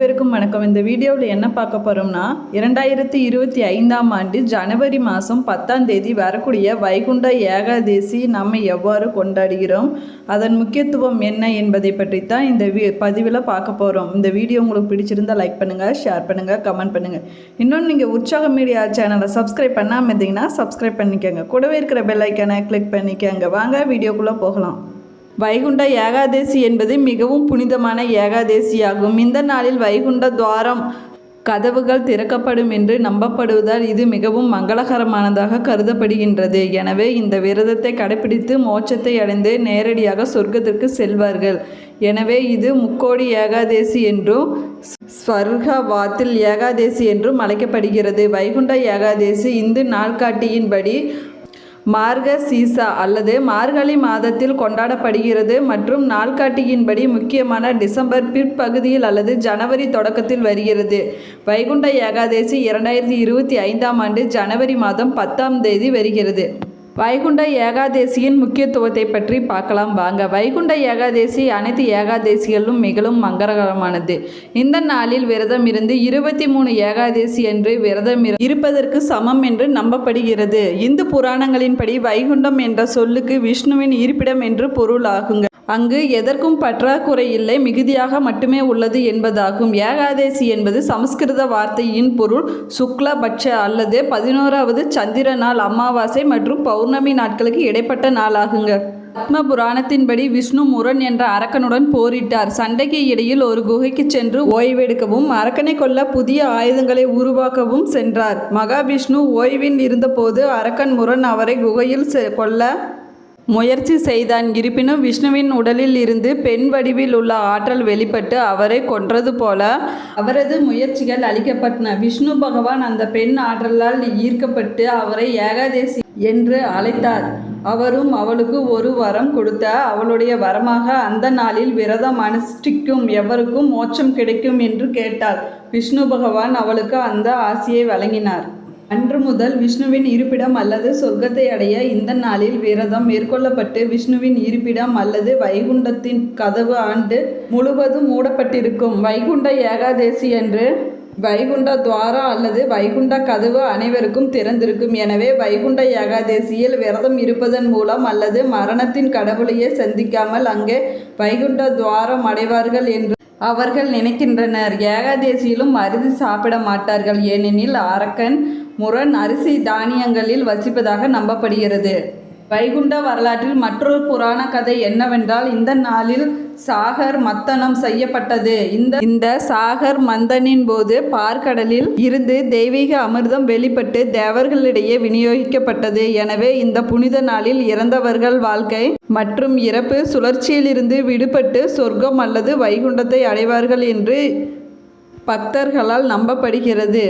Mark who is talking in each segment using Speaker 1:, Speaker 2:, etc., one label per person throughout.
Speaker 1: பேருக்கும் வணக்கம். இந்த வீடியோவில் என்ன பார்க்க போகிறோம்னா இரண்டாயிரத்தி இருபத்தி ஐந்தாம் ஆண்டு ஜனவரி மாதம் பத்தாம் தேதி வரக்கூடிய வைகுண்ட ஏகாதேசி நம்ம எவ்வாறு கொண்டாடுகிறோம் அதன் முக்கியத்துவம் என்ன என்பதை பற்றி தான் இந்த வீ பதிவில் பார்க்க போகிறோம் இந்த வீடியோ உங்களுக்கு பிடிச்சிருந்தா லைக் பண்ணுங்கள் ஷேர் பண்ணுங்கள் கமெண்ட் பண்ணுங்கள் இன்னொன்று நீங்கள் உற்சாக மீடியா சேனலை சப்ஸ்கிரைப் பண்ணாமல் இருந்தீங்கன்னா சப்ஸ்கிரைப் பண்ணிக்கோங்க. கூடவே இருக்கிற பெல் ஐக்கானை கிளிக் பண்ணிக்கோங்க. வாங்க வீடியோக்குள்ளே போகலாம். வைகுண்ட ஏகாதேசி என்பது மிகவும் புனிதமான ஏகாதேசியாகும். இந்த நாளில் வைகுண்ட துவாரம் கதவுகள் திறக்கப்படும் என்று நம்பப்படுவதால் இது மிகவும் மங்களகரமானதாக கருதப்படுகின்றது. எனவே இந்த விரதத்தை கடைபிடித்து மோட்சத்தை அடைந்து நேரடியாக சொர்க்கத்திற்கு செல்வார்கள். எனவே இது முக்கோடி ஏகாதேசி என்றும் ஸ்வர்கவாத்தில் ஏகாதேசி என்றும் அழைக்கப்படுகிறது. வைகுண்ட ஏகாதேசி இந்து நாள்காட்டியின்படி மார்க சீசா அல்லது மார்கழி மாதத்தில் கொண்டாடப்படுகிறது மற்றும் நாள்காட்டியின்படி முக்கியமான டிசம்பர் பிற்பகுதியில் அல்லது ஜனவரி தொடக்கத்தில் வருகிறது. வைகுண்ட ஏகாதேசி இரண்டாயிரத்தி இருபத்தி ஐந்தாம் ஆண்டு ஜனவரி மாதம் பத்தாம் தேதி வருகிறது. வைகுண்ட ஏகாதேசியின் முக்கியத்துவத்தை பற்றி பார்க்கலாம். வாங்க. வைகுண்ட ஏகாதேசி அனைத்து ஏகாதேசிகளும் மிகவும் மங்களகரமானது. இந்த நாளில் விரதம் இருந்து இருபத்தி மூணு ஏகாதேசி என்று விரதம் இருப்பதற்கு சமம் என்று நம்பப்படுகிறது. இந்து புராணங்களின்படி வைகுண்டம் என்ற சொல்லுக்கு விஷ்ணுவின் இருப்பிடம் என்று பொருள் ஆகுங்க அங்கு எதற்கும் பற்றாக்குறை இல்லை மிகுதியாக மட்டுமே உள்ளது என்பதாகும். ஏகாதேசி என்பது சமஸ்கிருத வார்த்தையின் பொருள். சுக்லபட்ச அல்லது பதினோராவது சந்திர நாள் அமாவாசை மற்றும் பௌர்ணமி நாட்களுக்கு இடைப்பட்ட நாளாகுங்க. பத்ம புராணத்தின்படி விஷ்ணு முரண் என்ற அரக்கனுடன் போரிட்டார். சண்டைக்கு இடையில் ஒரு குகைக்கு சென்று ஓய்வெடுக்கவும் அரக்கனை கொல்ல புதிய ஆயுதங்களை உருவாக்கவும் சென்றார். மகாவிஷ்ணு ஓய்வில் இருந்தபோது அரக்கன் முரண் அவரை குகையில் செ- கொல்ல முயற்சி செய்தான். இருப்பினும் விஷ்ணுவின் உடலில் இருந்து பெண் வடிவில் உள்ள ஆற்றல் வெளிப்பட்டு அவரை கொன்றது போல அவரது முயற்சிகள் அளிக்கப்பட்டன விஷ்ணு பகவான் அந்த பெண் ஆற்றலால் ஈர்க்கப்பட்டு அவரை ஏகாதேசி என்று அழைத்தார். அவரும் அவளுக்கு ஒரு வரம் கொடுத்த அவளுடைய வரமாக அந்த நாளில் விரதம் அனுஷ்டிக்கும் எவருக்கும் மோட்சம் கிடைக்கும் என்று கேட்டார். விஷ்ணு பகவான் அவளுக்கு அந்த ஆசியை வழங்கினார். அன்று முதல் விஷ்ணுவின் இருப்பிடம் அல்லது சொர்க்கத்தை அடைய இந்த நாளில் விரதம் மேற்கொள்ளப்பட்டு விஷ்ணுவின் இருப்பிடம் அல்லது வைகுண்டத்தின் கதவு ஆண்டு முழுவதும் மூடப்பட்டிருக்கும். வைகுண்ட ஏகாதேசி என்று வைகுண்ட துவாரா அல்லது வைகுண்ட கதவு அனைவருக்கும் திறந்திருக்கும். எனவே வைகுண்ட ஏகாதேசியில் விரதம் இருப்பதன் மூலம் அல்லது மரணத்தின் கடவுளையே சந்திக்காமல் அங்கே வைகுண்ட துவாரம் அடைவார்கள் என்று அவர்கள் நினைக்கின்றனர். ஏகாதேசியிலும் அரிசி சாப்பிட மாட்டார்கள். ஏனெனில் அரக்கன் முரண் அரிசி தானியங்களில் வசிப்பதாக நம்பப்படுகிறது. வைகுண்ட வரலாற்றில் மற்றொரு புராண கதை என்னவென்றால் இந்த நாளில் சாகர் மத்தனம் செய்யப்பட்டது. இந்த இந்த சாகர் மந்தனின் போது பார்க்கடலில் இருந்து தெய்வீக அமிர்தம் வெளிப்பட்டு தேவர்களிடையே விநியோகிக்கப்பட்டது. எனவே இந்த புனித நாளில் இறந்தவர்கள் வாழ்க்கை மற்றும் இறப்பு சுழற்சியிலிருந்து விடுபட்டு சொர்க்கம் அல்லது வைகுண்டத்தை அடைவார்கள் என்று பக்தர்களால் நம்பப்படுகிறது.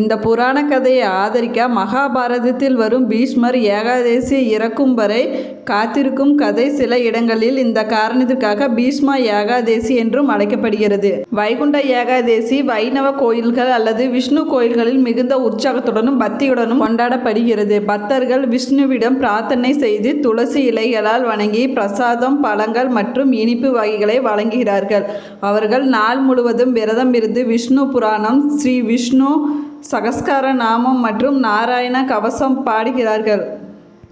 Speaker 1: இந்த புராண கதையை ஆதரிக்க மகாபாரதத்தில் வரும் பீஷ்மர் ஏகாதேசி இறக்கும் வரை காத்திருக்கும் கதை சில இடங்களில் இந்த காரணத்திற்காக பீஷ்மா ஏகாதேசி என்றும் அழைக்கப்படுகிறது. வைகுண்ட ஏகாதேசி வைணவ கோயில்கள் அல்லது விஷ்ணு கோயில்களில் மிகுந்த உற்சாகத்துடனும் பக்தியுடனும் கொண்டாடப்படுகிறது. பக்தர்கள் விஷ்ணுவிடம் பிரார்த்தனை செய்து துளசி இலைகளால் வணங்கி பிரசாதம் பழங்கள் மற்றும் இனிப்பு வகைகளை வழங்குகிறார்கள். அவர்கள் நாள் முழுவதும் விரதம் இருந்து விஷ்ணு புராணம் ஸ்ரீ விஷ்ணு சகஸ்கார நாமம் மற்றும் நாராயண கவசம் பாடுகிறார்கள்.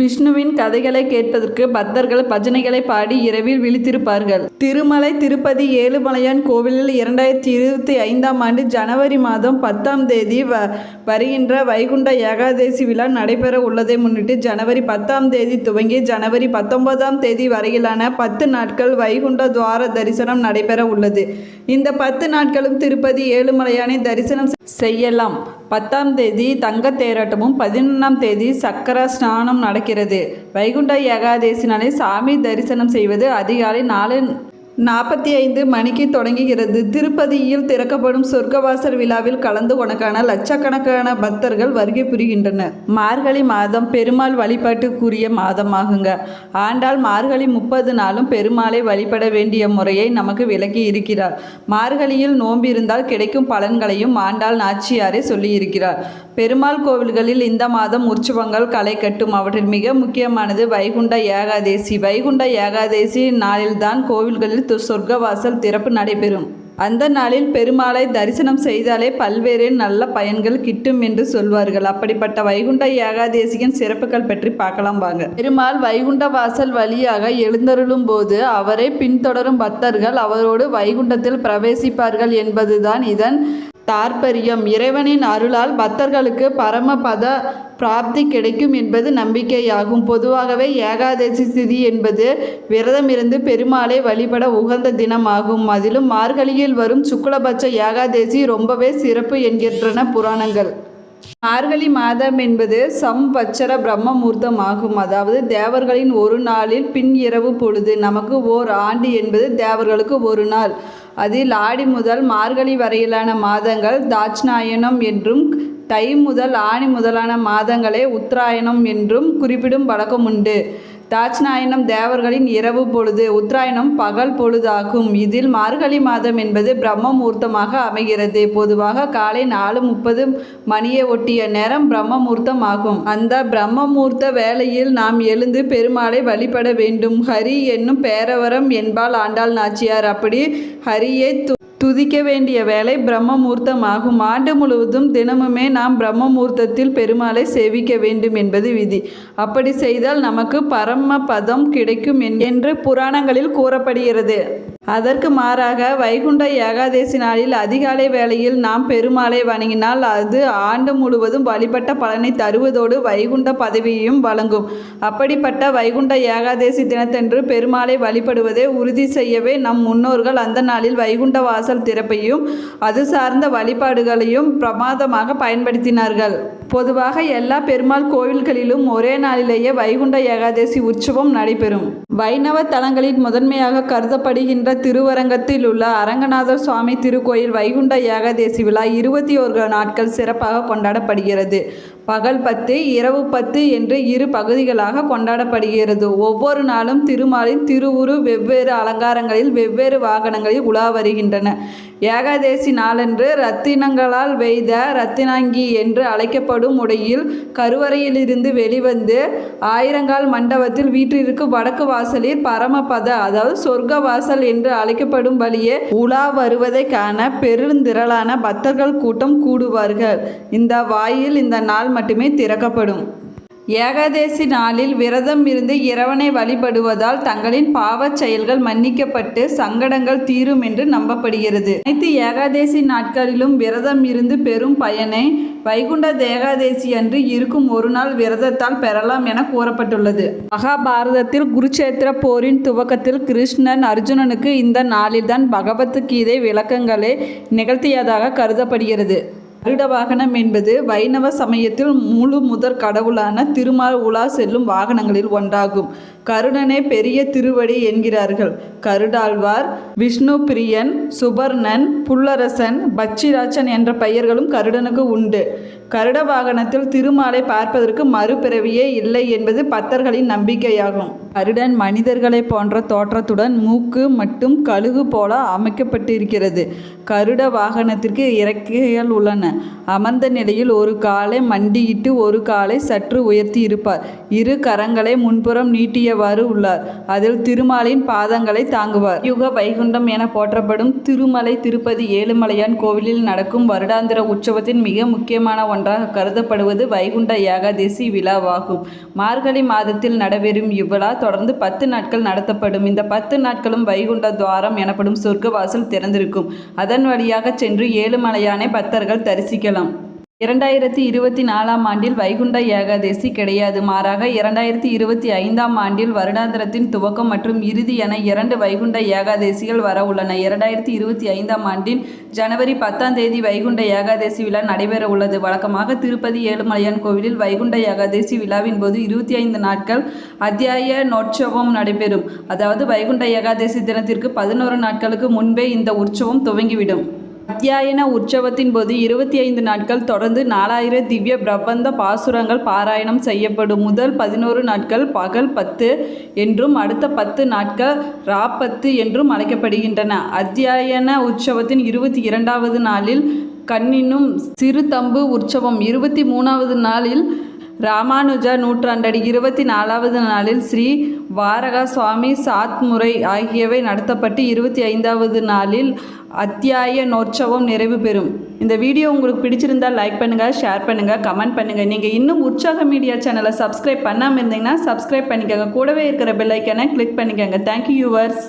Speaker 1: விஷ்ணுவின் கதைகளை கேட்பதற்கு பக்தர்கள் பஜனைகளை பாடி இரவில் விழித்திருப்பார்கள். திருமலை திருப்பதி ஏழுமலையான் கோவிலில் இரண்டாயிரத்தி இருபத்தி ஐந்தாம் ஆண்டு ஜனவரி மாதம் பத்தாம் தேதி வ வருகின்ற வைகுண்ட ஏகாதேசி விழா நடைபெற உள்ளதை முன்னிட்டு ஜனவரி பத்தாம் தேதி துவங்கி ஜனவரி பத்தொன்பதாம் தேதி வரையிலான பத்து நாட்கள் வைகுண்ட துவார தரிசனம் நடைபெற உள்ளது. இந்த பத்து நாட்களும் திருப்பதி ஏழுமலையானை தரிசனம் செய்யலாம். பத்தாம் தேதி தங்க தேரோட்டமும் பதினொன்றாம் தேதி சக்கர ஸ்நானம் நடக்கிறது. வைகுண்ட ஏகாதேசி நாளில் சாமி தரிசனம் செய்வது அதிகாலை நாலு நாற்பத்தி ஐந்து மணிக்கு தொடங்குகிறது. திருப்பதியில் திறக்கப்படும் சொர்க்கவாசல் விழாவில் கலந்து கொணக்கான லட்சக்கணக்கான பக்தர்கள் வருகை புரிகின்றனர். மார்கழி மாதம் பெருமாள் வழிபாட்டுக்குரிய மாதமாகுங்க. ஆண்டாள் மார்கழி முப்பது நாளும் பெருமாளை வழிபட வேண்டிய முறையை நமக்கு விளக்கி இருக்கிறார். மார்கழியில் நோன்பு இருந்தால் கிடைக்கும் பலன்களையும் ஆண்டாள் நாச்சியாரே சொல்லியிருக்கிறார். பெருமாள் கோவில்களில் இந்த மாதம் உற்சவங்கள் களை கட்டும். அவற்றில் மிக முக்கியமானது வைகுண்ட ஏகாதேசி. வைகுண்ட ஏகாதேசி நாளில்தான் கோவில்களில் து- சொர்க்கவாசல் திறப்பு நடைபெறும். அந்த நாளில் பெருமாளை தரிசனம் செய்தாலே பல்வேறு நல்ல பயன்கள் கிட்டும் என்று சொல்வார்கள். அப்படிப்பட்ட வைகுண்ட ஏகாதேசியின் சிறப்புகள் பற்றி பார்க்கலாம் வாங்க. பெருமாள் வைகுண்ட வாசல் வழியாக எழுந்தருளும் போது அவரை பின்தொடரும் பக்தர்கள் அவரோடு வைகுண்டத்தில் பிரவேசிப்பார்கள் என்பதுதான் இதன் தாற்பயம். இறைவனின் அருளால் பக்தர்களுக்கு பரமபத பிராப்தி கிடைக்கும் என்பது நம்பிக்கையாகும். பொதுவாகவே ஏகாதசி திதி என்பது விரதம் இருந்து பெருமாளை வழிபட உகந்த தினமாகும். அதிலும் மார்கழியில் வரும் சுக்லபட்ச ஏகாதசி ரொம்பவே சிறப்பு என்கின்றன புராணங்கள். மார்கழி மாதம் என்பது சம்வத்சர பிரம்மமூர்த்தம் ஆகும் அதாவது தேவர்களின் ஒரு நாளில் பின் இரவு பொழுது. நமக்கு ஓர் ஆண்டு என்பது தேவர்களுக்கு ஒரு நாள். அதில் ஆடி முதல் மார்கழி வரையிலான மாதங்கள் தாட்சிணாயனம் என்றும் தை முதல் ஆணி முதலான மாதங்களே உத்தராயணம் என்றும் குறிப்பிடும் வழக்கம் உண்டு தாட்சிணாயனம் தேவர்களின் இரவு பொழுது உத்தராயணம் பகல் பொழுதாகும். இதில் மார்கழி மாதம் என்பது பிரம்ம முகூர்த்தமாக அமைகிறது. பொதுவாக காலை நாலு முப்பது மணியை ஒட்டிய நேரம் பிரம்ம முகூர்த்தம் ஆகும் அந்த பிரம்ம முகூர்த்த வேளையில் நாம் எழுந்து பெருமாளை வழிபட வேண்டும். ஹரி என்னும் பேரவரம் என்பால் ஆண்டாள் நாச்சியார் அப்படி ஹரியை து துதிக்க வேண்டிய வேலை பிரம்மமூர்த்தம் ஆகும் ஆண்டு முழுவதும் தினமுமே நாம் பிரம்மமூர்த்தத்தில் பெருமாளை சேவிக்க வேண்டும் என்பது விதி. அப்படி செய்தால் நமக்கு பரம பதம் கிடைக்கும் என்- என்று புராணங்களில் கூறப்படுகிறது. அதற்கு மாறாக வைகுண்ட ஏகாதசி நாளில் அதிகாலை வேளையில் நாம் பெருமாளை வணங்கினால் அது ஆண்டு முழுவதும் வழிபட்ட பலனை தருவதோடு வைகுண்ட பதவியையும் வழங்கும். அப்படிப்பட்ட வைகுண்ட ஏகாதசி தினத்தன்று பெருமாளை வழிபடுவதை உறுதி செய்யவே நம் முன்னோர்கள் அந்த நாளில் வைகுண்ட வாசல் திறப்பையும் அது சார்ந்த வழிபாடுகளையும் பிரமாதமாக பயன்படுத்தினார்கள். பொதுவாக எல்லா பெருமாள் கோவில்களிலும் ஒரே நாளிலேயே வைகுண்ட ஏகாதசி உற்சவம் நடைபெறும். வைணவ தலங்களில் முதன்மையாக கருதப்படுகின்ற திருவரங்கத்தில் உள்ள அரங்கநாதர் சுவாமி திருக்கோயில் வைகுண்ட ஏகாதசி விழா இருபத்தி ஒரு நாட்கள் சிறப்பாக கொண்டாடப்படுகிறது. பகல் பத்து இரவு பத்து என்று இரு பகுதிகளாக கொண்டாடப்படுகிறது. ஒவ்வொரு நாளும் திருமாலின் திருவுரு வெவ்வேறு அலங்காரங்களில் வெவ்வேறு வாகனங்களில் உலா வருகின்றன. ஏகாதேசி நாளன்று இரத்தினங்களால் வெய்த இரத்தினாங்கி என்று அழைக்கப்படும் உடையில் கருவறையிலிருந்து வெளிவந்து ஆயிரங்கால் மண்டபத்தில் வீட்டிற்கு வடக்கு வாசலில் பரமபத அதாவது சொர்க்க வாசல் என்று அழைக்கப்படும் வழியே உலா வருவதை காண பெருந்திரளான பக்தர்கள் கூட்டம் கூடுவார்கள். இந்த வாயில் இந்த நாள் மட்டுமே திறக்கப்படும். ஏகாதேசி நாளில் விரதம் இருந்து இறைவனை வழிபடுவதால் தங்களின் பாவச் செயல்கள் மன்னிக்கப்பட்டு சங்கடங்கள் தீரும் என்று நம்பப்படுகிறது. அனைத்து ஏகாதேசி நாட்களிலும் விரதம் இருந்து பெறும் பயனை வைகுண்ட தேகாதேசி அன்று இருக்கும் ஒரு நாள் விரதத்தால் பெறலாம் என கூறப்பட்டுள்ளது. மகாபாரதத்தில் குருச்சேத்திர போரின் துவக்கத்தில் கிருஷ்ணன் அர்ஜுனனுக்கு இந்த நாளில்தான் பகவத் கீதை விளக்கங்களை நிகழ்த்தியதாக கருதப்படுகிறது. கருட வாகனம் என்பது வைணவ சமயத்தில் முழு முதற் கடவுளான திருமால் உலா செல்லும் வாகனங்களில் ஒன்றாகும். கருடனே பெரிய திருவடி என்கிறார்கள். கருடாழ்வார் விஷ்ணு பிரியன் சுபர்ணன் புல்லரசன் பச்சிராச்சன் என்ற பெயர்களும் கருடனுக்கு உண்டு. கருட வாகனத்தில் திருமாலை பார்ப்பதற்கு மறுபிறவியே இல்லை என்பது பக்தர்களின் நம்பிக்கையாகும். கருடன் மனிதர்களை போன்ற தோற்றத்துடன் மூக்கு மட்டும் கழுகு போல அமைக்கப்பட்டிருக்கிறது. கருட வாகனத்திற்கு இறக்கைகள் உள்ளன. அமர்ந்த நிலையில் ஒரு காலை மண்டியிட்டு ஒரு காலை சற்று உயர்த்தி இருப்பார் இரு கரங்களை முன்புறம் நீட்டிய நீட்டியவாறு உள்ளார். அதில் திருமாலின் பாதங்களை தாங்குவார். யுக வைகுண்டம் என போற்றப்படும் திருமலை திருப்பதி ஏழுமலையான் கோவிலில் நடக்கும் வருடாந்திர உற்சவத்தின் மிக முக்கியமான ஒன்றாக கருதப்படுவது வைகுண்ட ஏகாதசி விழாவாகும். மார்கழி மாதத்தில் நடைபெறும் இவ்விழா தொடர்ந்து பத்து நாட்கள் நடத்தப்படும். இந்த பத்து நாட்களும் வைகுண்ட துவாரம் எனப்படும் சொர்க்கவாசல் திறந்திருக்கும். அதன் வழியாக சென்று ஏழுமலையானை பக்தர்கள் தரிசிக்கலாம். இரண்டாயிரத்தி இருபத்தி நாலாம் ஆண்டில் வைகுண்ட ஏகாதசி கிடையாது. மாறாக இரண்டாயிரத்தி இருபத்தி ஐந்தாம் ஆண்டில் வருடாந்திரத்தின் துவக்கம் மற்றும் இறுதி என இரண்டு வைகுண்ட ஏகாதசிகள் வர உள்ளன. இரண்டாயிரத்தி இருபத்தி ஐந்தாம் ஆண்டின் ஜனவரி பத்தாம் தேதி வைகுண்ட ஏகாதசி விழா நடைபெற உள்ளது. வழக்கமாக திருப்பதி ஏழுமலையான் கோவிலில் வைகுண்ட ஏகாதசி விழாவின் போது இருபத்தி ஐந்து நாட்கள் அத்தியாய நோற்சவம் நடைபெறும். அதாவது வைகுண்ட ஏகாதசி தினத்திற்கு பதினோரு நாட்களுக்கு முன்பே இந்த உற்சவம் துவங்கிவிடும். அத்தியாயன உற்சவத்தின் போது இருபத்தி ஐந்து நாட்கள் தொடர்ந்து நாலாயிரம் திவ்ய பிரபந்த பாசுரங்கள் பாராயணம் செய்யப்படும். முதல் பதினோரு நாட்கள் பகல் பத்து என்றும் அடுத்த பத்து நாட்கள் ராப்பத்து என்றும் அழைக்கப்படுகின்றன. அத்தியாயன உற்சவத்தின் இருபத்தி இரண்டாவது நாளில் கண்ணினும் சிறு தம்பு உற்சவம். இருபத்தி மூணாவது நாளில் ராமானுஜா நூற்றாண்டடி இருபத்தி நாலாவது நாளில் ஸ்ரீ வாரகா சுவாமி சாத்முறை ஆகியவை நடத்தப்பட்டு இருபத்தி ஐந்தாவது நாளில் அத்தியாய நோற்சவம் நிறைவு பெறும். இந்த வீடியோ உங்களுக்கு பிடிச்சிருந்தால் லைக் பண்ணுங்கள் ஷேர் பண்ணுங்கள் கமெண்ட் பண்ணுங்கள் நீங்கள் இன்னும் உற்சாக மீடியா சேனலை சப்ஸ்கிரைப் பண்ணாமல் இருந்தீங்கன்னா சப்ஸ்கிரைப் பண்ணிக்கோங்க. கூடவே இருக்கிற பெல்லைக்கனை கிளிக் பண்ணிக்கோங்க. Thank you yours